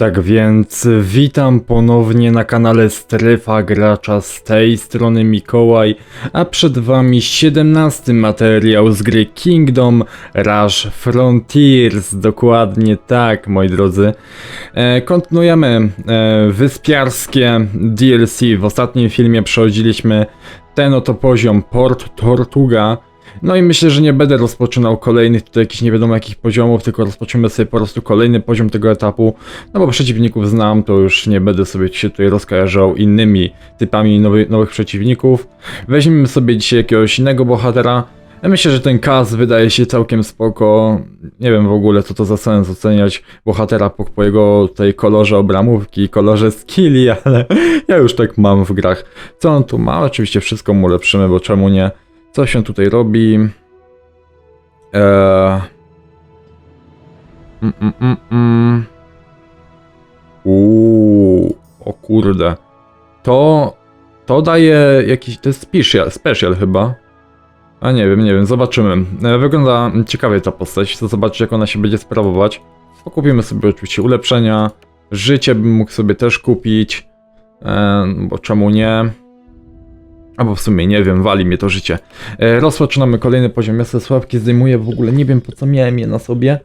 Tak więc witam ponownie na kanale Strefa Gracza z tej strony Mikołaj, a przed wami 17 materiał z gry Kingdom Rush Frontiers, dokładnie tak moi drodzy. E, kontynuujemy e, wyspiarskie DLC, w ostatnim filmie przechodziliśmy ten oto poziom Port Tortuga, no i myślę, że nie będę rozpoczynał kolejnych tutaj jakichś nie wiadomo jakich poziomów, tylko rozpoczniemy sobie po prostu kolejny poziom tego etapu, no bo przeciwników znam, to już nie będę sobie się tutaj rozkojarzał innymi typami nowy, nowych przeciwników. Weźmiemy sobie dzisiaj jakiegoś innego bohatera. Ja myślę, że ten Kaz wydaje się całkiem spoko. Nie wiem w ogóle co to za sens oceniać bohatera po, po jego tej kolorze obramówki, kolorze skilli, ale ja już tak mam w grach. Co on tu ma? Oczywiście wszystko mu ulepszymy, bo czemu nie? Co się tutaj robi? Eee... Mm, mm, mm, mm. Uuu, o kurde. To, to daje jakiś, to jest special, special chyba. A nie wiem, nie wiem, zobaczymy. E, Wygląda ciekawie ta postać, chcę zobaczyć jak ona się będzie sprawować. Pokupimy sobie oczywiście ulepszenia. Życie bym mógł sobie też kupić. E, bo czemu nie? Albo w sumie nie wiem, wali mnie to życie. E, rozpoczynamy kolejny poziom. Ja sobie sławki zdejmuję, w ogóle nie wiem po co miałem je na sobie.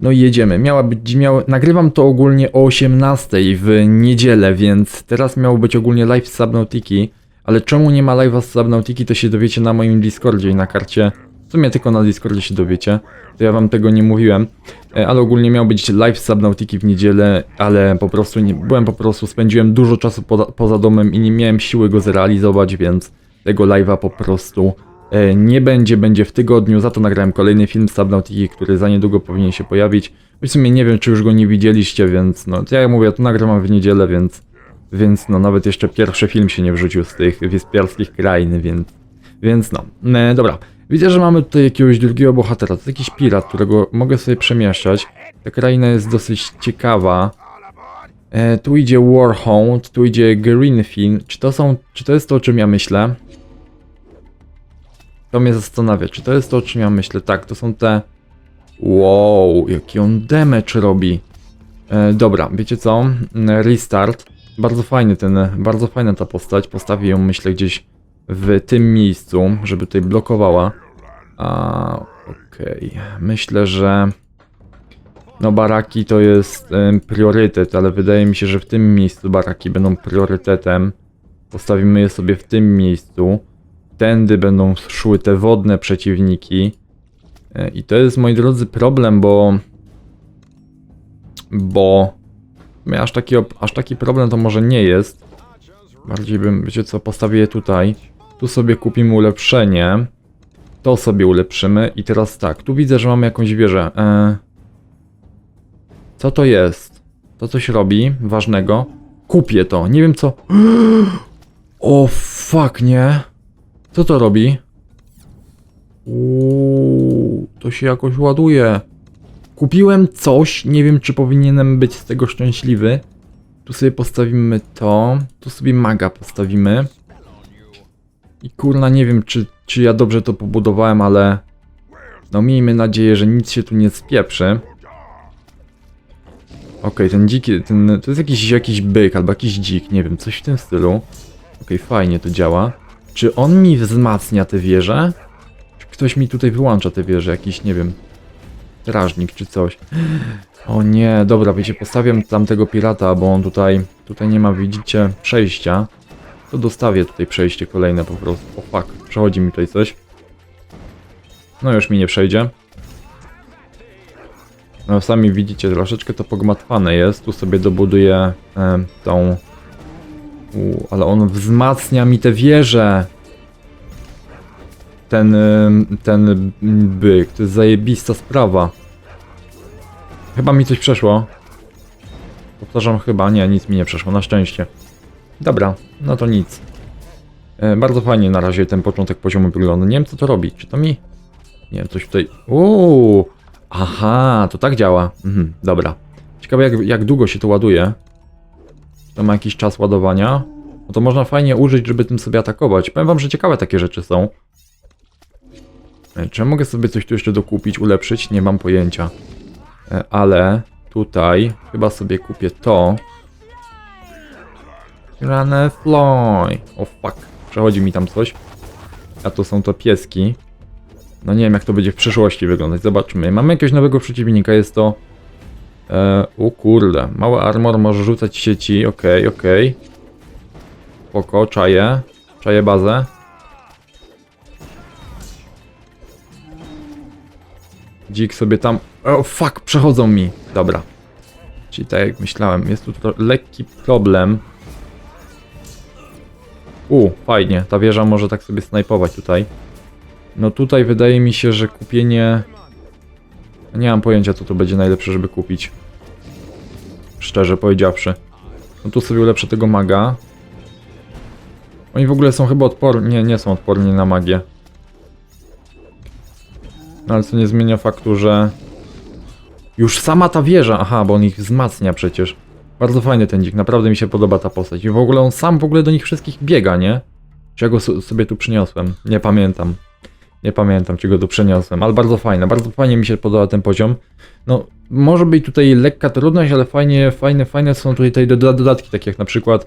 No i jedziemy. Miała być, nagrywam to ogólnie o 18 w niedzielę, więc teraz miało być ogólnie live z Subnautiki. Ale czemu nie ma live'a z Subnautiki, to się dowiecie na moim Discordzie i na karcie. W sumie tylko na Discordzie się dowiecie. To ja wam tego nie mówiłem. E, Ale ogólnie miał być live Subnautiki w niedzielę, ale po prostu nie, byłem po prostu, spędziłem dużo czasu poza, poza domem i nie miałem siły go zrealizować, więc tego live'a po prostu e, nie będzie, będzie w tygodniu. Za to nagrałem kolejny film Subnautiki, który za niedługo powinien się pojawić. W sumie nie wiem, czy już go nie widzieliście, więc no, ja jak mówię, to nagrywam w niedzielę, więc, więc no, nawet jeszcze pierwszy film się nie wrzucił z tych wyspiarskich krain, więc, więc no. E, dobra, widzę, że mamy tutaj jakiegoś drugiego bohatera, to jakiś pirat, którego mogę sobie przemieszczać. Ta kraina jest dosyć ciekawa. E, tu idzie Warhound, tu idzie Greenfin. Czy to są, czy to jest to, o czym ja myślę? To mnie zastanawia, czy to jest to, o czym ja myślę. Tak, to są te... Wow, jaki on damage robi. E, dobra, wiecie co? Restart. Bardzo fajny ten, bardzo fajna ta postać. Postawię ją, myślę, gdzieś w tym miejscu, żeby tutaj blokowała. A, okej. Myślę, że... No baraki to jest priorytet, ale wydaje mi się, że w tym miejscu baraki będą priorytetem. Postawimy je sobie w tym miejscu. Tędy będą szły te wodne przeciwniki. E, I to jest, moi drodzy, problem, bo... Bo... Aż taki, aż taki problem to może nie jest. Bardziej bym, wiecie co, postawię je tutaj. Tu sobie kupimy ulepszenie. To sobie ulepszymy. I teraz tak, tu widzę, że mamy jakąś wieżę. E... Co to jest? To coś robi ważnego. Kupię to. Nie wiem co. O fuck, nie. Co to robi? Uuu, to się jakoś ładuje. Kupiłem coś, nie wiem czy powinienem być z tego szczęśliwy. Tu sobie postawimy to, tu sobie maga postawimy. I kurna, nie wiem czy, czy ja dobrze to pobudowałem, ale... No miejmy nadzieję, że nic się tu nie spieprzy. Okej, ten dziki, ten, to jest jakiś, jakiś byk albo jakiś dzik, nie wiem, coś w tym stylu. Okej, fajnie to działa. Czy on mi wzmacnia te wieże? Czy ktoś mi tutaj wyłącza te wieże? Jakiś, nie wiem, strażnik czy coś. O nie, dobra, wiecie, postawiam tamtego pirata, bo on tutaj, tutaj nie ma, widzicie, przejścia. To dostawię tutaj przejście kolejne po prostu. O fuck, przechodzi mi tutaj coś. No już mi nie przejdzie. No sami widzicie, troszeczkę to pogmatwane jest. Tu sobie dobuduję e, tą... U, ale on wzmacnia mi te wieże. Ten, ten byk, to jest zajebista sprawa. Chyba mi coś przeszło. Powtarzam chyba, nie, nic mi nie przeszło, na szczęście. Dobra, no to nic. E, bardzo fajnie na razie ten początek poziomu wygląda. Nie wiem co to robi, czy to mi... Nie wiem, coś tutaj... Uuu, aha, to tak działa. Mhm, dobra. Ciekawe jak, jak długo się to ładuje. To ma jakiś czas ładowania. No to można fajnie użyć, żeby tym sobie atakować. Powiem wam, że ciekawe takie rzeczy są. E, Czy ja mogę sobie coś tu jeszcze dokupić, ulepszyć? Nie mam pojęcia. E, Ale tutaj chyba sobie kupię to. Rane fly. O fuck. Przechodzi mi tam coś. A to są to pieski. No nie wiem jak to będzie w przyszłości wyglądać. Zobaczmy. Mamy jakiegoś nowego przeciwnika. Jest to... E, o kurde. Mały armor może rzucać sieci. Okej, okej. Spoko, czaję. Czaję bazę. Dzik sobie tam... O fuck, przechodzą mi. Dobra. Czyli tak jak myślałem, jest tu lekki problem. U, fajnie, ta wieża może tak sobie snajpować tutaj. No tutaj wydaje mi się, że kupienie... Nie mam pojęcia, co to będzie najlepsze, żeby kupić. Szczerze powiedziawszy. No tu sobie ulepszę tego maga. Oni w ogóle są chyba odporni... Nie, nie są odporni na magię. No ale co nie zmienia faktu, że... Już sama ta wieża, aha, bo on ich wzmacnia przecież. Bardzo fajny ten dzik, naprawdę mi się podoba ta postać. I w ogóle on sam w ogóle do nich wszystkich biega, nie? Czy ja go so- sobie tu przyniosłem? Nie pamiętam. Nie pamiętam, czy go tu przeniosłem, ale bardzo fajne, bardzo fajnie mi się podoba ten poziom. No, może być tutaj lekka trudność, ale fajnie, fajne, fajne są tutaj te doda- dodatki, takie jak na przykład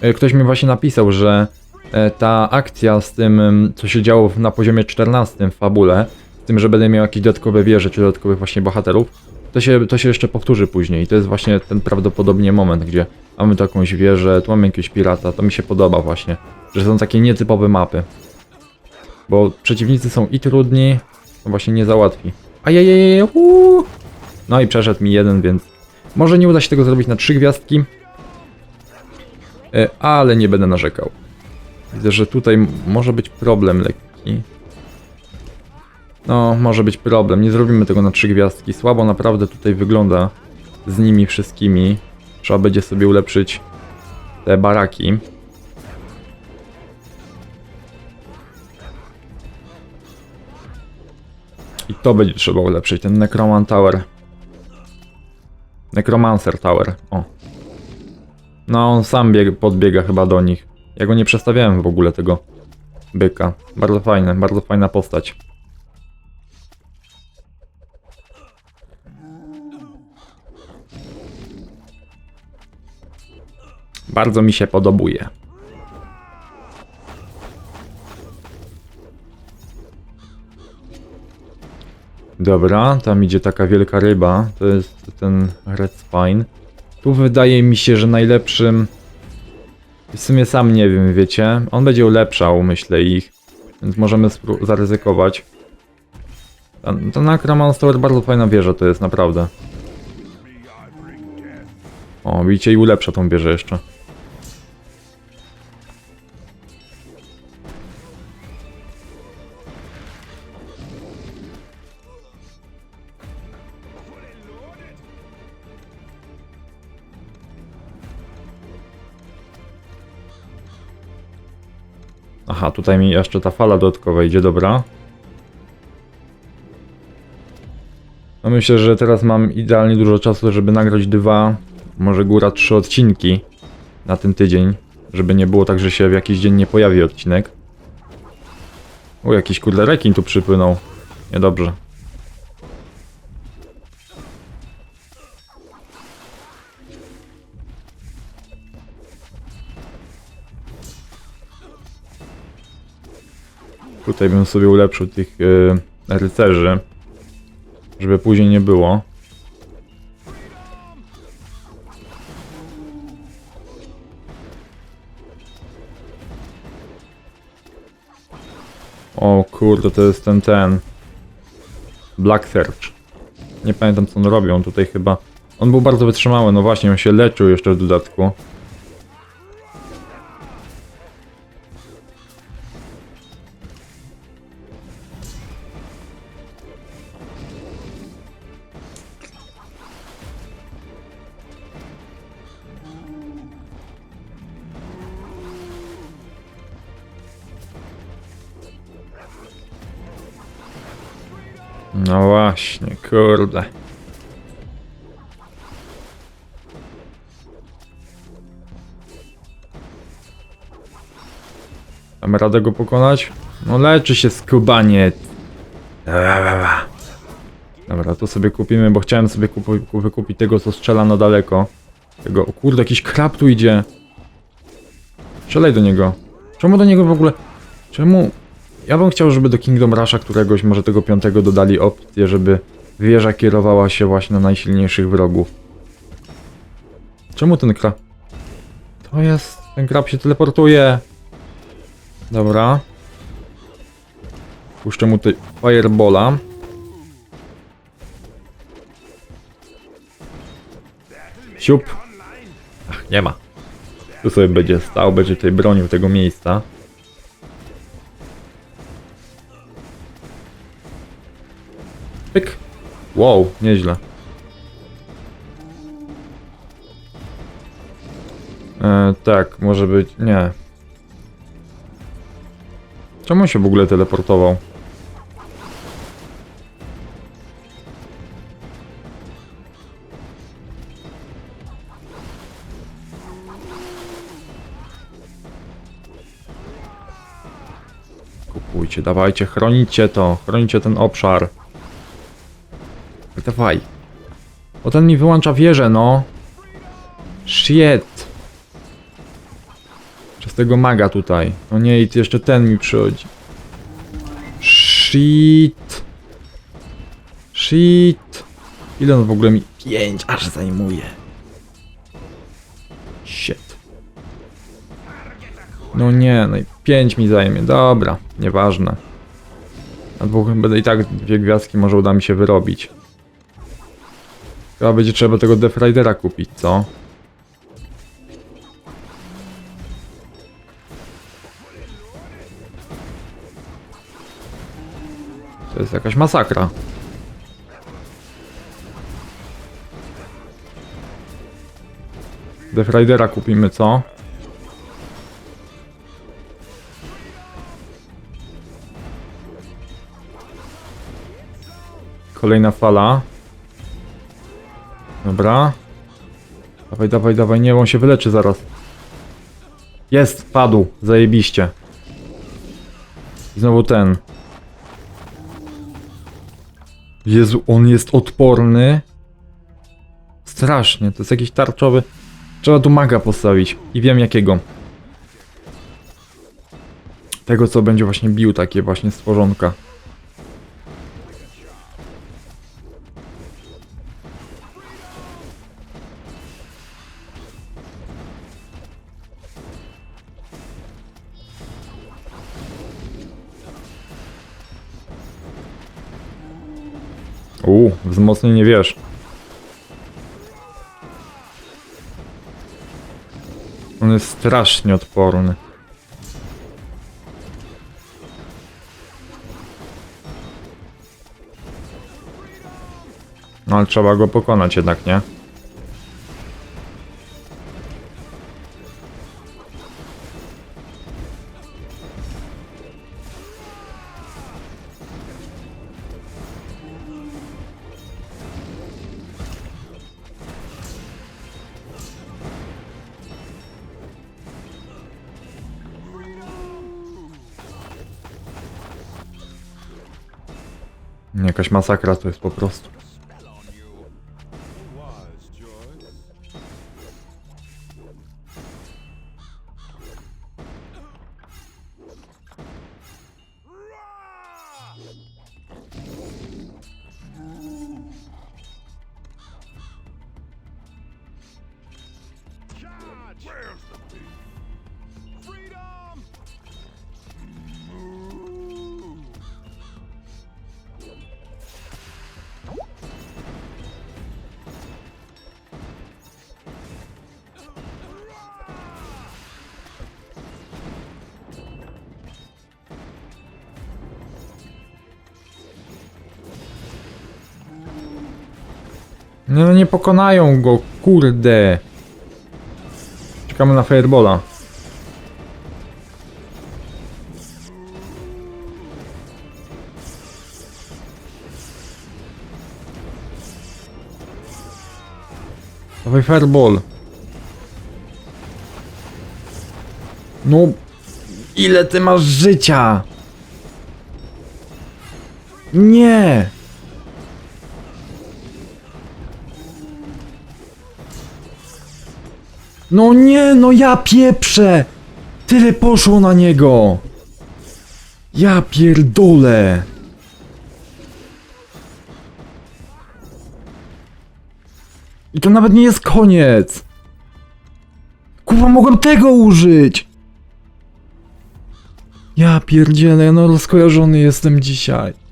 e, ktoś mi właśnie napisał, że e, ta akcja z tym, co się działo na poziomie 14 w fabule, z tym, że będę miał jakieś dodatkowe wieże, czy dodatkowych właśnie bohaterów, to się, to się jeszcze powtórzy później. I to jest właśnie ten prawdopodobnie moment, gdzie mamy tu jakąś wieżę, tu mamy jakiegoś pirata, to mi się podoba właśnie, że są takie nietypowe mapy. Bo przeciwnicy są i trudni, no właśnie nie załatwi. Ajajajaj, uuu. No i przeszedł mi jeden, więc może nie uda się tego zrobić na trzy gwiazdki, E, ale nie będę narzekał. Widzę, że tutaj może być problem lekki. No, może być problem. Nie zrobimy tego na trzy gwiazdki. Słabo naprawdę tutaj wygląda z nimi wszystkimi. Trzeba będzie sobie ulepszyć te baraki. I to będzie trzeba ulepszyć, ten Necroman Tower. Necromancer Tower, o. No, on sam bieg, podbiega chyba do nich. Ja go nie przestawiałem w ogóle tego byka. Bardzo fajne, bardzo fajna postać. Bardzo mi się podobuje. Dobra, tam idzie taka wielka ryba. To jest ten Red Spine. Tu wydaje mi się, że najlepszym. W sumie sam nie wiem, wiecie. On będzie ulepszał, myślę, ich. Więc możemy zaryzykować. Ten, ten Necromancer Tower bardzo fajna wieża to jest, naprawdę. O, widzicie, i ulepsza tą wieżę jeszcze. Aha, tutaj mi jeszcze ta fala dodatkowa idzie, dobra. No myślę, że teraz mam idealnie dużo czasu, żeby nagrać dwa, może góra trzy odcinki na ten tydzień, żeby nie było tak, że się w jakiś dzień nie pojawi odcinek. O, jakiś kurde rekin tu przypłynął. Niedobrze. Tutaj bym sobie ulepszył tych yy, rycerzy, żeby później nie było. O kurde, to jest ten ten Black Search. Nie pamiętam co on robi, on tutaj chyba... On był bardzo wytrzymały, no właśnie, on się leczył jeszcze w dodatku. No właśnie, kurde. Mamy radę go pokonać? No leczy się skubaniec. Dobra, to sobie kupimy, bo chciałem sobie wykupić tego, co strzela na daleko. Tego, o kurde, jakiś krab tu idzie. Strzelaj do niego. Czemu do niego w ogóle... Czemu... Ja bym chciał, żeby do Kingdom Rusha któregoś, może tego piątego dodali opcję, żeby wieża kierowała się właśnie na najsilniejszych wrogów. Czemu ten krab... To jest... Ten krab się teleportuje. Dobra. Puszczę mu tutaj Firebola. Siup. Ach, nie ma. Tu sobie będzie stał, będzie tutaj bronił tego miejsca. Pyk. Wow, nieźle. E, tak, może być... nie. Czemu się w ogóle teleportował? Kupujcie, dawajcie, chronicie to, chronicie ten obszar. Dawaj. Bo ten mi wyłącza wieżę, no. Shit. Przez tego maga tutaj. No nie, i jeszcze ten mi przychodzi. Shit. Shit. Ile on w ogóle mi... Pięć aż zajmuje. Shit. No nie, no i pięć mi zajmie. Dobra, nieważne. Na dwóch będę i tak dwie gwiazdki może uda mi się wyrobić. Chyba będzie trzeba tego Death kupić, co? To jest jakaś masakra. Death kupimy, co? Kolejna fala. Dobra. Dawaj, dawaj, dawaj, nie, on się wyleczy zaraz. Jest, padł, zajebiście. I Znowu ten. Jezu, on jest odporny. Strasznie, to jest jakiś tarczowy. Trzeba tu maga postawić i wiem jakiego. Tego, co będzie właśnie bił takie właśnie stworzonka. Uuu, wzmocnienie wiesz. On jest strasznie odporny. No ale trzeba go pokonać jednak, nie? Jakaś masakra to jest po prostu. Nie no nie pokonają go, kurde. Czekamy na Firebola. Dawaj Fireball. No, ile ty masz życia? Nie! No nie, no ja pieprzę! Tyle poszło na niego! Ja pierdolę! I to nawet nie jest koniec! Kurwa, mogłem tego użyć! Ja pierdzielę, no rozkojarzony jestem dzisiaj.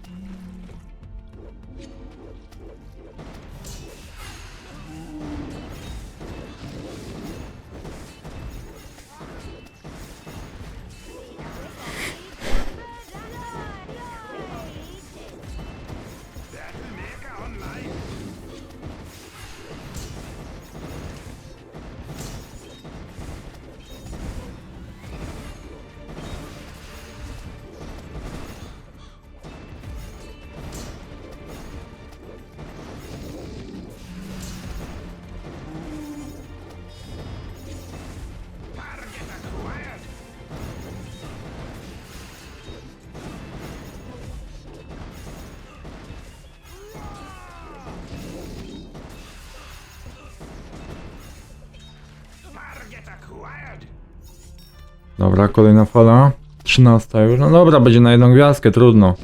Dobra, kolejna fala. 13 już. No dobra, będzie na jedną gwiazdkę, trudno.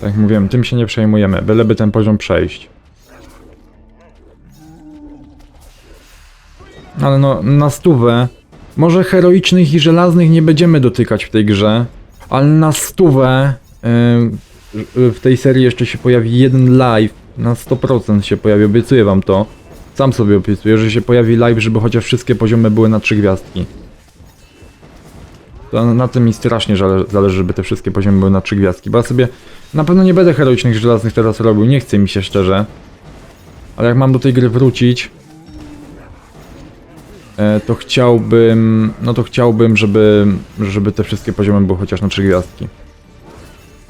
Tak jak mówiłem, tym się nie przejmujemy, byleby ten poziom przejść. Ale no, na stówę. Może heroicznych i żelaznych nie będziemy dotykać w tej grze, ale na stówę yy, w tej serii jeszcze się pojawi jeden live. Na 100% się pojawi, obiecuję wam to. Sam sobie obiecuję, że się pojawi live, żeby chociaż wszystkie poziomy były na trzy gwiazdki. To na tym mi strasznie zale- zależy, żeby te wszystkie poziomy były na trzy gwiazdki, bo ja sobie na pewno nie będę heroicznych żelaznych teraz robił, nie chce mi się szczerze. Ale jak mam do tej gry wrócić, e, to chciałbym, no to chciałbym, żeby, żeby te wszystkie poziomy były chociaż na trzy gwiazdki.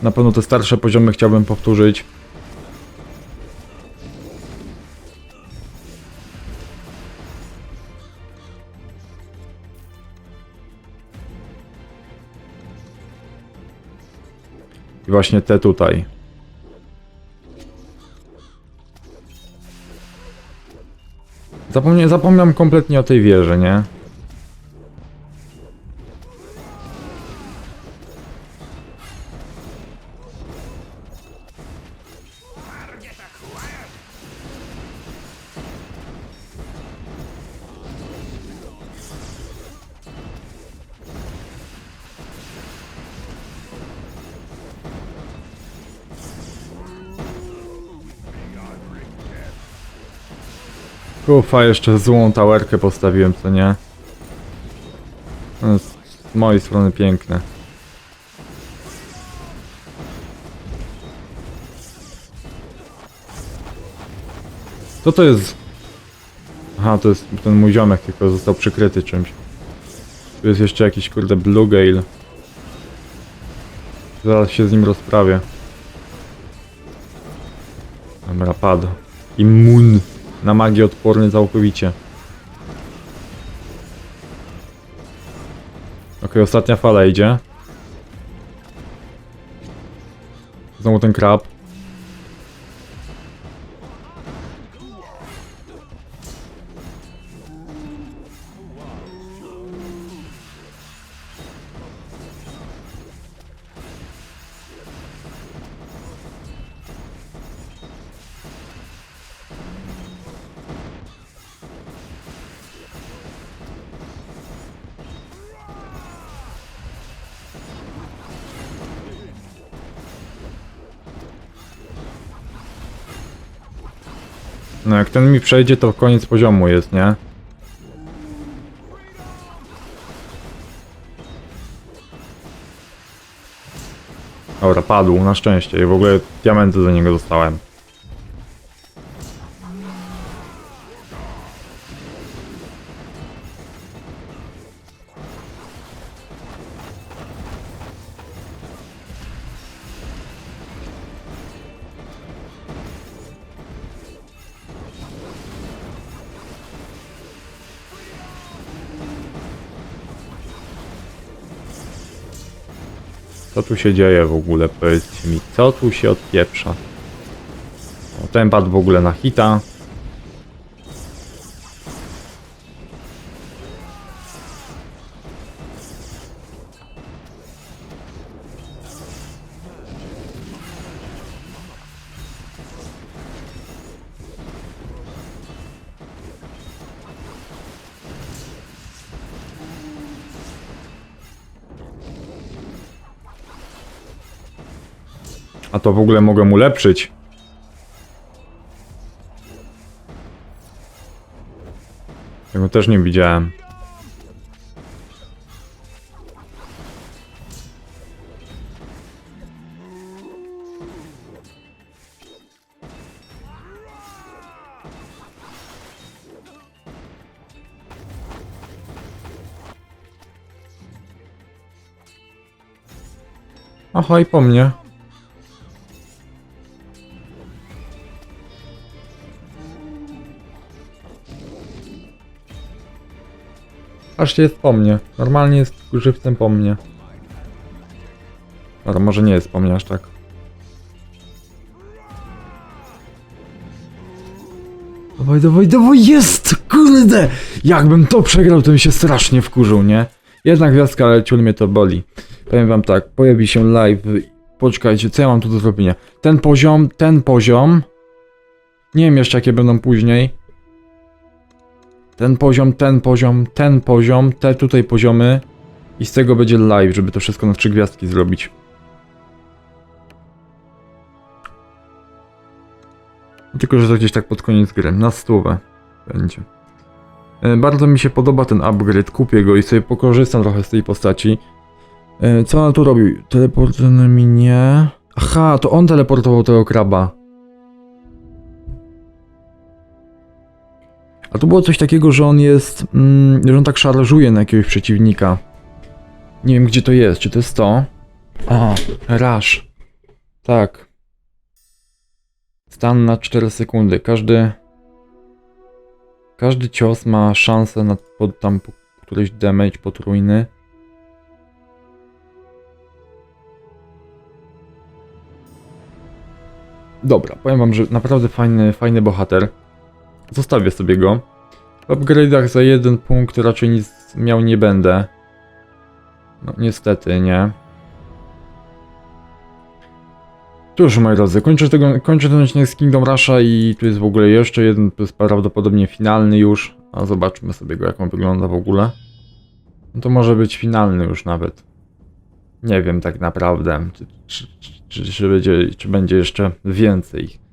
Na pewno te starsze poziomy chciałbym powtórzyć. I właśnie te tutaj. Zapomnia, zapomniałem kompletnie o tej wieży, nie? Kufa, jeszcze złą towerkę postawiłem, co nie? Z mojej strony piękne. Co to jest? Aha, to jest ten mój ziomek, tylko został przykryty czymś. Tu jest jeszcze jakiś kurde Blue Gale. Zaraz się z nim rozprawię. Dobra, padł. Immun. Na magię odporny całkowicie. Okej, ostatnia fala idzie. Znowu ten krab. No jak ten mi przejdzie, to koniec poziomu jest, nie? Dobra, padł, na szczęście. I w ogóle diamenty do niego dostałem. Co tu się dzieje w ogóle? Powiedzcie mi, co tu się odpieprza? Ten padł w ogóle na hita. To w ogóle mogłem ulepszyć. Tego też nie widziałem. Aha, po mnie. Aż jest po mnie. Normalnie jest żywcem po mnie. Ale może nie jest po mnie aż tak. Dawaj, dawaj, dawaj, jest! Kurde! Jakbym to przegrał, to bym się strasznie wkurzył, nie? Jedna gwiazdka, ale ciul mnie to boli. Powiem wam tak, pojawi się live. Poczekajcie, co ja mam tu do zrobienia? Ten poziom, ten poziom. Nie wiem jeszcze jakie będą później. Ten poziom, ten poziom, ten poziom, te tutaj poziomy. I z tego będzie live, żeby to wszystko na trzy gwiazdki zrobić. Tylko, że to gdzieś tak pod koniec gry, na stówę będzie. E, Bardzo mi się podoba ten upgrade, kupię go i sobie pokorzystam trochę z tej postaci. E, Co on tu robił? Teleport na mnie. Aha, to on teleportował tego kraba. A tu było coś takiego, że on jest. Mm, że on tak szarżuje na jakiegoś przeciwnika. Nie wiem gdzie to jest. Czy to jest to? A, Rush. Tak. Stan na 4 sekundy. Każdy. Każdy cios ma szansę na pod, tam któryś damage potrójny. Dobra, powiem wam, że naprawdę fajny, fajny bohater. Zostawię sobie go. W upgrade'ach za jeden punkt raczej nic miał nie będę. No niestety, nie. Cóż, moi drodzy, kończę, tego, kończę ten odcinek z Kingdom Rusha i tu jest w ogóle jeszcze jeden, to jest prawdopodobnie finalny już. A zobaczmy sobie go, jak on wygląda w ogóle. No to może być finalny już nawet. Nie wiem tak naprawdę, czy, czy, czy, czy, będzie, czy będzie jeszcze więcej.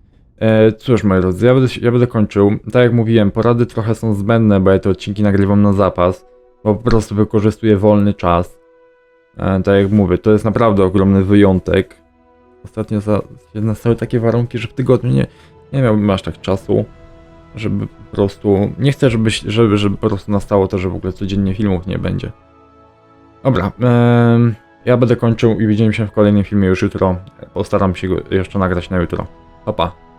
E, cóż, moi drodzy, ja będę, ja będę kończył. Tak jak mówiłem, porady trochę są zbędne, bo ja te odcinki nagrywam na zapas, bo po prostu wykorzystuję wolny czas. E, tak jak mówię, to jest naprawdę ogromny wyjątek. Ostatnio za, nastały takie warunki, że w tygodniu nie, nie miałbym aż tak czasu, żeby po prostu... Nie chcę, żeby, żeby, żeby po prostu nastało to, że w ogóle codziennie filmów nie będzie. Dobra, ja będę kończył i widzimy się w kolejnym filmie już jutro. Postaram się go jeszcze nagrać na jutro. Pa, pa.